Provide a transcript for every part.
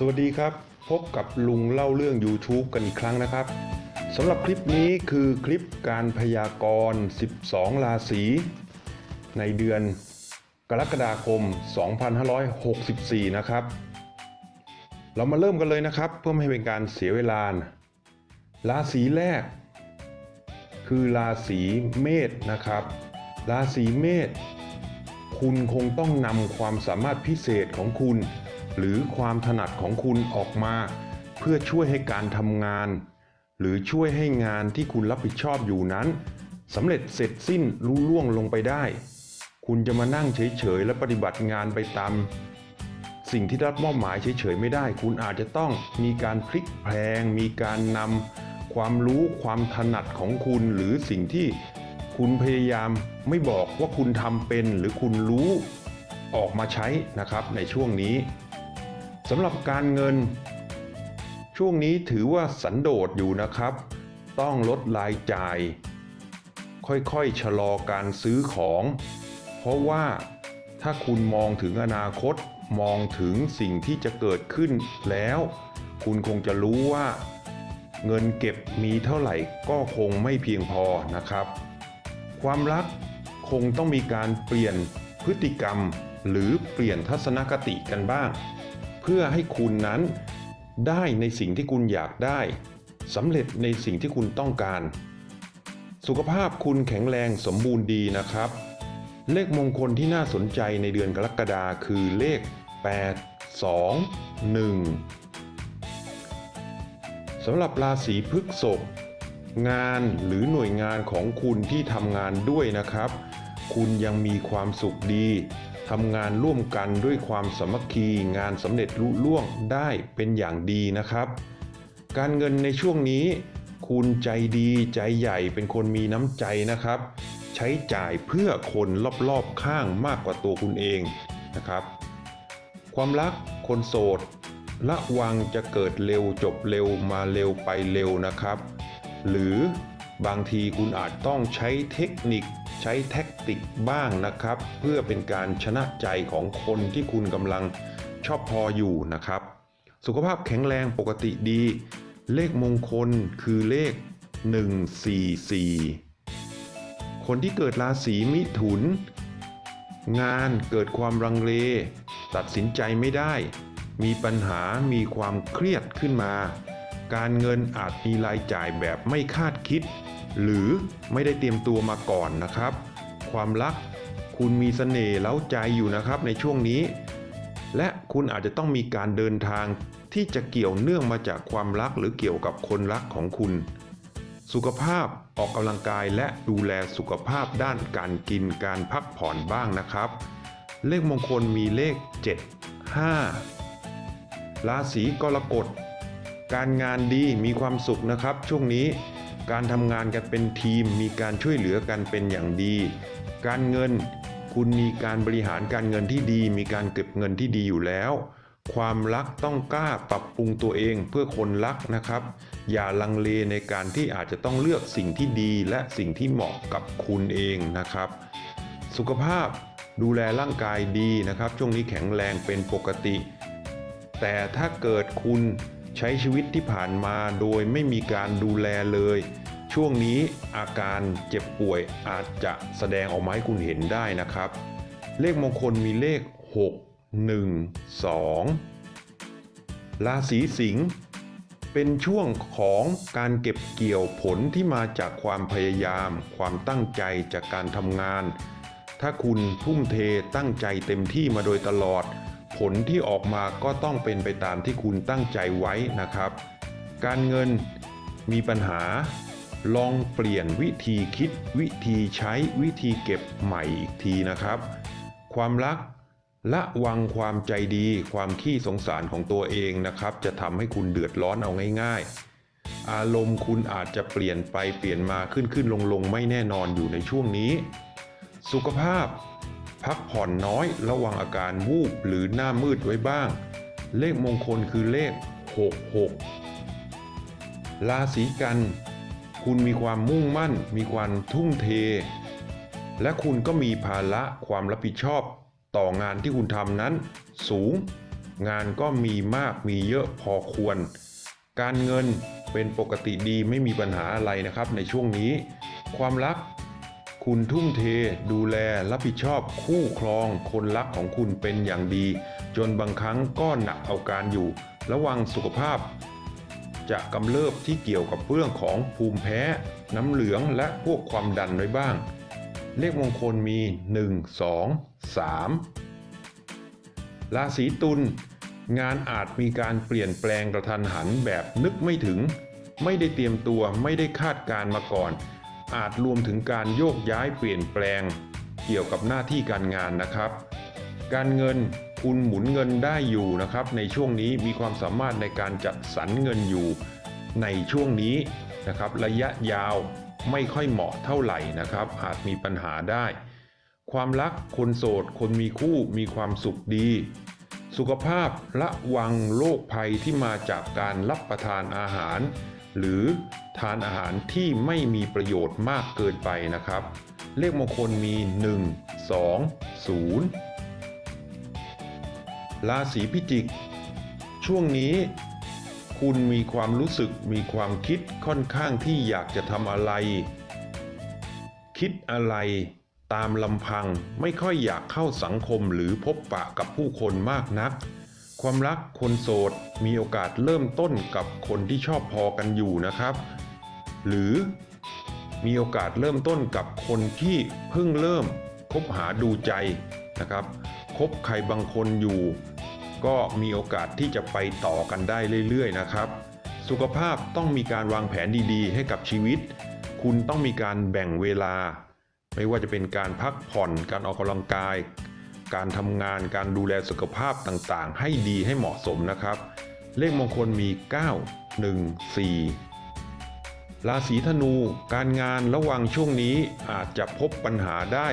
สวัสดีครับ พบกับลุงเล่าเรื่อง YouTube กันอีกครั้งนะครับสำหรับคลิปนี้คือคลิปการพยากรณ์ 12 ราศี ในเดือนกรกฎาคม 2564 นะครับ เรามาเริ่มกันเลยนะครับ เพื่อไม่ให้เป็นการเสียเวลา ราศีแรก คือราศีเมษนะครับ ราศีเมษคุณคงต้องนำความสามารถพิเศษของคุณ หรือความถนัดของคุณออกมา เพื่อช่วยให้การทำงาน หรือช่วยให้งานที่คุณรับผิดชอบอยู่นั้นสำเร็จเสร็จสิ้นรุ่ล่วงลงไปได้ คุณจะมานั่งเฉยๆ และปฏิบัติงานไปตามสิ่งที่รับมอบหมายเฉยๆไม่ได้ คุณอาจจะต้องมีการพลิกแพลง มีการนำความรู้ความถนัดของคุณหรือสิ่งที่คุณพยายามไม่บอกว่าคุณทำเป็นหรือคุณรู้ออกมาใช้นะครับในช่วงนี้ สำหรับการเงิน ช่วงนี้ถือว่าสันโดษอยู่นะครับ ต้องลดรายจ่าย ค่อยๆชะลอการซื้อของ เพราะว่าถ้าคุณมองถึงอนาคตมองถึงสิ่งที่จะเกิดขึ้นแล้ว คุณคงจะรู้ว่า เงินเก็บมีเท่าไหร่ก็คงไม่เพียงพอนะครับ ความรักคงต้องมีการเปลี่ยนพฤติกรรม หรือเปลี่ยนทัศนคติกันบ้าง พื่อให้คุณนั้นได้ในสิ่งที่คุณอยากได้สำเร็จในสิ่งที่คุณต้องการ สุขภาพคุณแข็งแรงสมบูรณ์ดีนะครับ เลขมงคลที่น่าสนใจในเดือนกรกฎาคือเลข 8 2 1 สำหรับราศีพฤษภงานหรือหน่วยงานของคุณที่ทำงานด้วยนะครับ คุณยังมีความสุขดี ทำงานร่วมกันด้วยความสามัคคีงานสำเร็จลุล่วงได้เป็นอย่างดีนะครับ การเงินในช่วงนี้ คุณใจดีใจใหญ่เป็นคนมีน้ำใจนะครับ ใช้จ่ายเพื่อคนรอบๆข้างมากกว่าตัวคุณเองนะครับ ความรักคนโสดระวังจะเกิดเร็วจบเร็วมาเร็วไปเร็วนะครับ หรือบางทีคุณอาจต้องใช้เทคนิค ใช้แท็กติกบ้างนะครับ เพื่อเป็นการชนะใจของคนที่คุณกำลังชอบพออยู่นะครับ สุขภาพแข็งแรงปกติดี เลขมงคลคือเลข 144 คนที่เกิดราศีมิถุน งานเกิดความลังเล ตัดสินใจไม่ได้ มีปัญหามีความเครียดขึ้นมา การเงินอาจมีรายจ่ายแบบไม่คาดคิด หรือไม่ได้เตรียมตัวมาก่อนนะครับ ความรักคุณมีเสน่ห์เล้าใจอยู่นะครับในช่วงนี้ และคุณอาจจะต้องมีการเดินทางที่จะเกี่ยวเนื่องมาจากความรักหรือเกี่ยวกับคนรักของคุณ สุขภาพออกกำลังกายและดูแลสุขภาพด้านการกินการพักผ่อนบ้างนะครับ เลขมงคลมีเลข 7 5 ราศีกรกฎการงานดีมีความสุขนะครับช่วงนี้ การทำงานกันเป็นทีมมีการช่วยเหลือกันเป็นอย่างดี การเงินคุณมีการบริหารการเงินที่ดี มีการเก็บเงินที่ดีอยู่แล้ว ความรักต้องกล้าปรับปรุงตัวเองเพื่อคนรักนะครับ อย่าลังเลในการที่อาจจะต้องเลือกสิ่งที่ดีและสิ่งที่เหมาะกับคุณเองนะครับ สุขภาพดูแลร่างกายดีนะครับ ช่วงนี้แข็งแรงเป็นปกติ แต่ถ้าเกิดคุณ ใช้ชีวิตที่ผ่านมาโดยไม่มีการดูแลเลย ช่วงนี้อาการเจ็บป่วยอาจจะแสดงออกมาให้คุณเห็นได้นะครับ เลขมงคลมีเลข 6 1 2 ราศีสิงห์เป็นช่วงของการเก็บเกี่ยวผลที่มาจากความพยายาม ความตั้งใจจากการทำงาน ถ้าคุณทุ่มเทตั้งใจเต็มที่มาโดยตลอด ผลที่ออกมาก็ต้องเป็นไปตามที่คุณตั้งใจไว้นะครับ การเงินมีปัญหา ลองเปลี่ยนวิธีคิด วิธีใช้วิธีเก็บใหม่อีกทีนะครับ ความรักละวังความใจดีความขี้สงสารของตัวเองนะครับ จะทำให้คุณเดือดร้อนเอาง่ายๆ อารมณ์คุณอาจจะเปลี่ยนไปเปลี่ยนมาขึ้นขึ้นลงลงไม่แน่นอนอยู่ในช่วงนี้ สุขภาพ พักผ่อนน้อยระวังอาการวูบหรือหน้ามืดไว้บ้าง เลขมงคลคือเลข 66 ราศีกัน คุณมีความมุ่งมั่น มีความทุ่มเท และคุณก็มีภาระความรับผิดชอบต่องานที่คุณทำนั้น สูง งานก็มีมากมีเยอะพอควร การเงินเป็นปกติดีไม่มีปัญหาอะไรนะครับในช่วงนี้ ความรัก คุณทุ่มเท ดูแลรับผิดชอบคู่ครองคนรักของคุณเป็นอย่างดี จนบางครั้งก็หนักเอาการอยู่ ระวังสุขภาพ จะกำเริบที่เกี่ยวกับเรื่องของภูมิแพ้ น้ำเหลืองและพวกความดันไว้บ้าง เลขมงคลมี 1 2 3 ราศีตุลงานอาจมีการเปลี่ยนแปลงกระทันหันแบบนึกไม่ถึง ไม่ได้เตรียมตัวไม่ได้คาดการณ์มาก่อน อาจรวมถึงการโยกย้ายเปลี่ยนแปลง เกี่ยวกับหน้าที่การงานนะครับ การเงินคุณหมุนเงินได้อยู่นะครับ ในช่วงนี้มีความสามารถในการจัดสรรเงินอยู่ในช่วงนี้นะครับระยะยาวไม่ค่อยเหมาะเท่าไหร่นะครับ อาจมีปัญหาได้ ความรักคนโสด คนมีคู่มีความสุขดี สุขภาพระวังโรคภัยที่มาจากการรับประทานอาหาร หรือทานอาหารที่ไม่มีประโยชน์มากเกินไปนะครับ เลขมงคลมี 1 2 0 ราศีพิจิก ช่วงนี้คุณมีความรู้สึกมีความคิดค่อนข้างที่อยากจะทำอะไร คิดอะไร ตามลำพังไม่ค่อยอยากเข้าสังคมหรือพบปะกับผู้คนมากนัก ความรักคนโสดมีโอกาสเริ่มต้นกับคนที่ชอบพอกันอยู่นะครับ หรือมีโอกาสเริ่มต้นกับคนที่เพิ่งเริ่มคบหาดูใจนะครับ คบใครบางคนอยู่ ก็มีโอกาสที่จะไปต่อกันได้เรื่อยๆนะครับ สุขภาพต้องมีการวางแผนดีๆ ให้กับชีวิต คุณต้องมีการแบ่งเวลา ไม่ว่าจะเป็นการพักผ่อน การออกกำลังกาย การทำงาน การดูแลสุขภาพต่างๆ ให้ดีให้เหมาะสมนะครับ เลขมงคลมี 9 1 4 ราศีธนู การงานระว่างช่วงนี้อาจจะพบปัญหาได้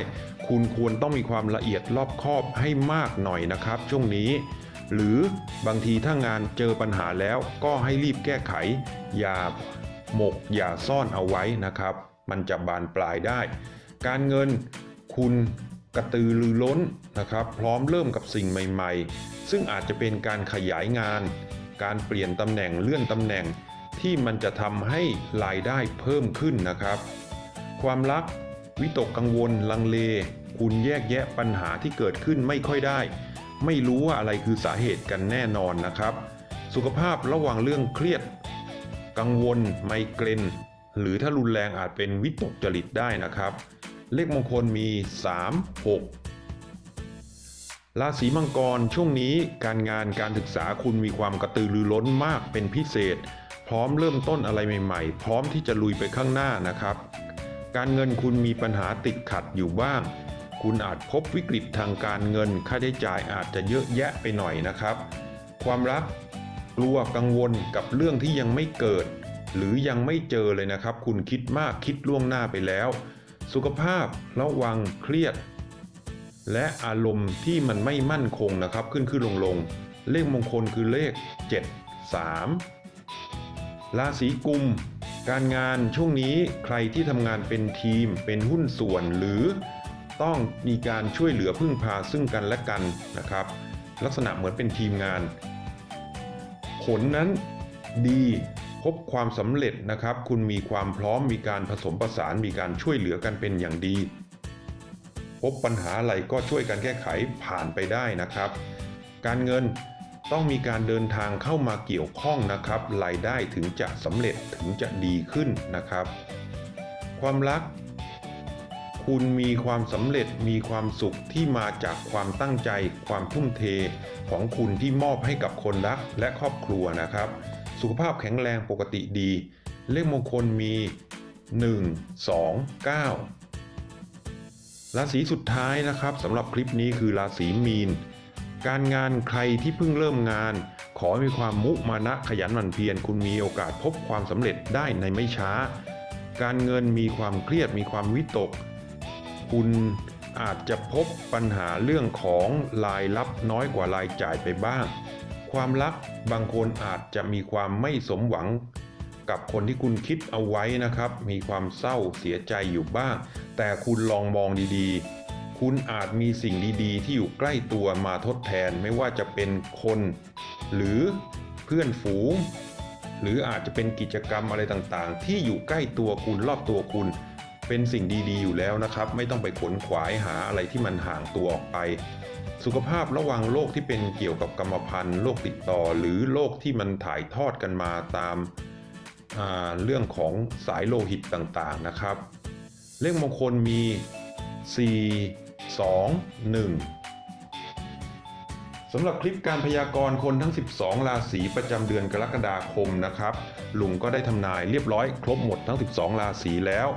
คุณควรต้องมีความละเอียดรอบคอบให้มากหน่อยนะครับ ช่วงนี้หรือบางทีถ้างานเจอปัญหาแล้วก็ให้รีบแก้ไข อย่าหมกอย่าซ่อนเอาไว้นะครับ มันจะบานปลายได้ การเงิน คุณกระตือรือร้นนะครับ พร้อมเริ่มกับสิ่งใหม่ๆ ซึ่งอาจจะเป็นการขยายงาน การเปลี่ยนตำแหน่งเลื่อนตำแหน่งที่มันจะทำให้รายได้เพิ่มขึ้นนะครับ ความรัก วิตกกังวล ลังเล คุณแยกแยะปัญหาที่เกิดขึ้นไม่ค่อยได้ ไม่รู้ว่าอะไรคือสาเหตุกันแน่นอนนะครับ สุขภาพระหว่างเรื่องเครียด กังวล ไมเกรนหรือถ้ารุนแรงอาจเป็นวิตกจริตได้นะครับ เลขมงคลมี 3 6 ราศีมังกรช่วงนี้การงานการศึกษาคุณมีความกระตือรือร้นมากเป็นพิเศษ พร้อมเริ่มต้นอะไรใหม่ๆ พร้อมที่จะลุยไปข้างหน้านะครับ การเงินคุณมีปัญหาติดขัดอยู่บ้าง คุณอาจพบวิกฤตทางการเงิน ค่าใช้จ่ายอาจจะเยอะแยะไปหน่อยนะครับ ความรักกลัวกังวลกับเรื่องที่ยังไม่เกิด หรือยังไม่เจอเลยนะครับ คุณคิดมากคิดล่วงหน้าไปแล้ว สุขภาพระวังเครียด และอารมณ์ที่มันไม่มั่นคงนะครับ ขึ้นขึ้นลงลงเลขมงคลคือเลข 7 3 ราศีกุม การงานช่วงนี้ใครที่ทำงานเป็นทีมเป็นหุ้นส่วนหรือต้องมีการช่วยเหลือพึ่งพาซึ่งกันและกันนะครับ ลักษณะเหมือนเป็นทีมงาน ผลนั้นดี พบความสำเร็จนะครับ คุณมีความพร้อมมีการผสมผสานมีการช่วยเหลือกันเป็นอย่างดี พบปัญหาอะไรก็ช่วยกันแก้ไขผ่านไปได้นะครับ การเงินต้องมีการเดินทางเข้ามาเกี่ยวข้องนะครับรายได้ถึงจะสำเร็จถึงจะดีขึ้นนะครับ ความรัก คุณมีความสำเร็จมีความสุขที่มาจากความตั้งใจ ความทุ่มเทของคุณที่มอบให้กับคนรักและครอบครัวนะครับ สุขภาพแข็งแรงปกติดี เลขมงคลมี 1 2 9 ราศีสุดท้ายนะครับสำหรับคลิปนี้คือราศีมีน การงานใครที่เพิ่งเริ่มงาน ขอมีความมุมานะขยันหมั่นเพียรคุณมีโอกาสพบความสำเร็จได้ในไม่ช้า การเงินมีความเครียดมีความวิตก คุณอาจจะพบปัญหาเรื่องของรายรับน้อยกว่ารายจ่ายไปบ้าง ความรักบางคนอาจจะมีความไม่สมหวัง กับคนที่คุณคิดเอาไว้นะครับ มีความเศร้าเสียใจอยู่บ้าง แต่คุณลองมองดีๆ คุณอาจมีสิ่งดีๆ ที่อยู่ใกล้ตัวมาทดแทนไม่ว่าจะเป็นคน หรือเพื่อนฝูง หรืออาจจะเป็นกิจกรรมอะไรต่างๆ ที่อยู่ใกล้ตัวคุณรอบตัวคุณ เป็นสิ่งดีๆอยู่แล้วนะครับ ไม่ต้องไปขนขวายหาอะไรที่มันห่างตัวออกไป สุขภาพระวังโรคที่เป็นเกี่ยวกับกรรมพันธุ์โรคติดต่อ หรือโรคที่มันถ่ายทอดกันมาตามาเรื่องของสายโลหิตต่างๆนะครับ เลขมงคลมี 4 2 1สำหรับคลิปการพยากรณ์คนทั้ง 12 ราศีประจำเดือนกรกฎาคมนะครับ ลุงก็ได้ทำนายเรียบร้อยครบหมดทั้ง 12 ราศีแล้ว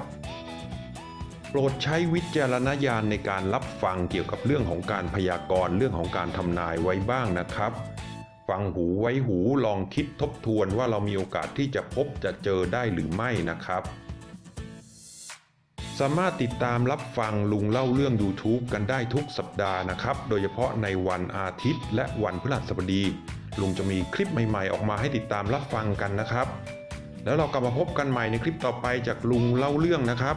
โปรดใช้วิจารณญาณในการรับฟังเกี่ยวกับเรื่องของการพยากรณ์เรื่องของการทำนายไว้บ้างนะครับ ฟังหูไว้หูลองคิดทบทวนว่าเรามีโอกาสที่จะพบจะเจอได้หรือไม่นะครับ สามารถติดตามรับฟังลุงเล่าเรื่อง YouTube กันได้ทุกสัปดาห์นะครับ โดยเฉพาะในวันอาทิตย์ และวันพฤหัสบดี ลุงจะมีคลิปใหม่ๆ ออกมาให้ติดตามรับฟังกันนะครับ แล้วเรากลับมาพบกันใหม่ในคลิปต่อไปจากลุงเล่าเรื่องนะครับ